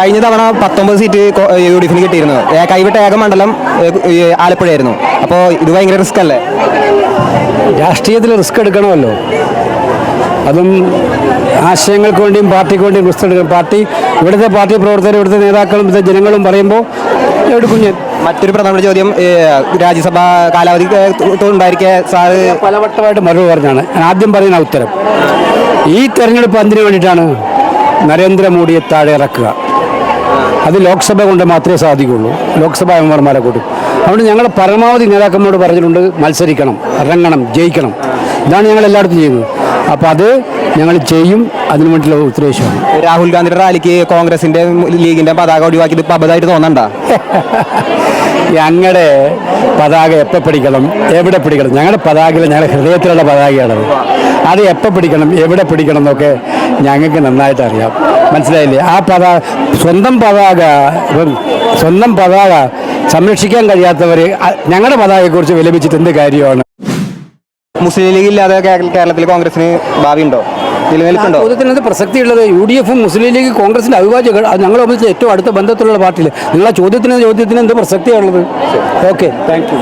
കഴിഞ്ഞ തവണ പത്തൊമ്പത് സീറ്റ് യു ഡി എഫിന് കിട്ടിയിരുന്നു. കൈവിട്ട ഏക മണ്ഡലം ആലപ്പുഴയായിരുന്നു. അപ്പോൾ ഇത് ഭയങ്കര റിസ്ക് അല്ലേ? രാഷ്ട്രീയത്തിൽ റിസ്ക് എടുക്കണമല്ലോ. അതും ആശയങ്ങൾക്ക് വേണ്ടിയും പാർട്ടിക്ക് വേണ്ടിയും റിസ്ക് എടുക്കണം. പാർട്ടി ഇവിടുത്തെ പാർട്ടി പ്രവർത്തകരും ഇവിടുത്തെ നേതാക്കളും ഇവിടുത്തെ ജനങ്ങളും പറയുമ്പോൾ എടുക്കും ഞാൻ. മറ്റൊരു പ്രധാനപ്പെട്ട ചോദ്യം രാജ്യസഭാ കാലാവധി ഉണ്ടായിരിക്കേ സാറ്? പലവട്ടമായിട്ട് മറുപടി പറഞ്ഞാണ്. ഞാൻ ആദ്യം പറയുന്ന ഉത്തരം. ഈ തെരഞ്ഞെടുപ്പ് എന്തിനു വേണ്ടിയിട്ടാണ് നരേന്ദ്രമോദിയെ താഴെ ഇറക്കുക. അത് ലോക്സഭ കൊണ്ട് മാത്രമേ സാധിക്കുള്ളൂ. ലോക്സഭാ മെമ്പർമാരെ കൂട്ടും. അതുകൊണ്ട് ഞങ്ങൾ പരമാവധി നേതാക്കന്മാരോട് പറഞ്ഞിട്ടുണ്ട് മത്സരിക്കണം ഇറങ്ങണം ജയിക്കണം. ഇതാണ് ഞങ്ങൾ എല്ലായിടത്തും ചെയ്യുന്നത്. അപ്പോൾ അത് ഞങ്ങൾ ചെയ്യും. അതിനു വേണ്ടിയിട്ടുള്ള ഉത്തരവേശമാണ് രാഹുൽ ഗാന്ധിയുടെ റാലിക്ക് കോൺഗ്രസിന്റെ ലീഗിന്റെ പതാക ഒഴിവാക്കിയത് ഇപ്പം അബദ്ധമായിട്ട് തോന്നണ്ട? ഞങ്ങളുടെ പതാക എപ്പോൾ പിടിക്കണം? എവിടെ പിടിക്കണം? ഞങ്ങളുടെ പതാകയിൽ ഞങ്ങളുടെ ഹൃദയത്തിലുള്ള പതാകയാണത്. അത് എപ്പോൾ പിടിക്കണം എവിടെ പിടിക്കണം എന്നൊക്കെ ഞങ്ങൾക്ക് നന്നായിട്ട് അറിയാം. മനസ്സിലായില്ലേ? ആ പതാക സ്വന്തം പതാക സ്വന്തം പതാക സംരക്ഷിക്കാൻ കഴിയാത്തവർ ഞങ്ങളുടെ പതാകയെക്കുറിച്ച് വിലപിച്ചിട്ട് എന്ത് കാര്യമാണ്? മുസ്ലിം ലീഗ് ഇല്ലാതെ കേരളത്തിൽ കോൺഗ്രസിന് ഭാവിയുണ്ടോ? നിലനിൽപ്പുണ്ടോ? ചോദ്യത്തിന് എന്ത് പ്രസക്തിയുള്ളത് യു ഡി എഫും മുസ്ലിം ലീഗ് കോൺഗ്രസിന്റെ അവിഭാജ്യ ഞങ്ങൾ ഒന്നിച്ച് ഏറ്റവും അടുത്ത ബന്ധത്തിലുള്ള പാർട്ടിയിൽ നിങ്ങളെ ചോദ്യത്തിന് ചോദ്യത്തിന് എന്ത് പ്രസക്തിയാണുള്ളത്? Okay thank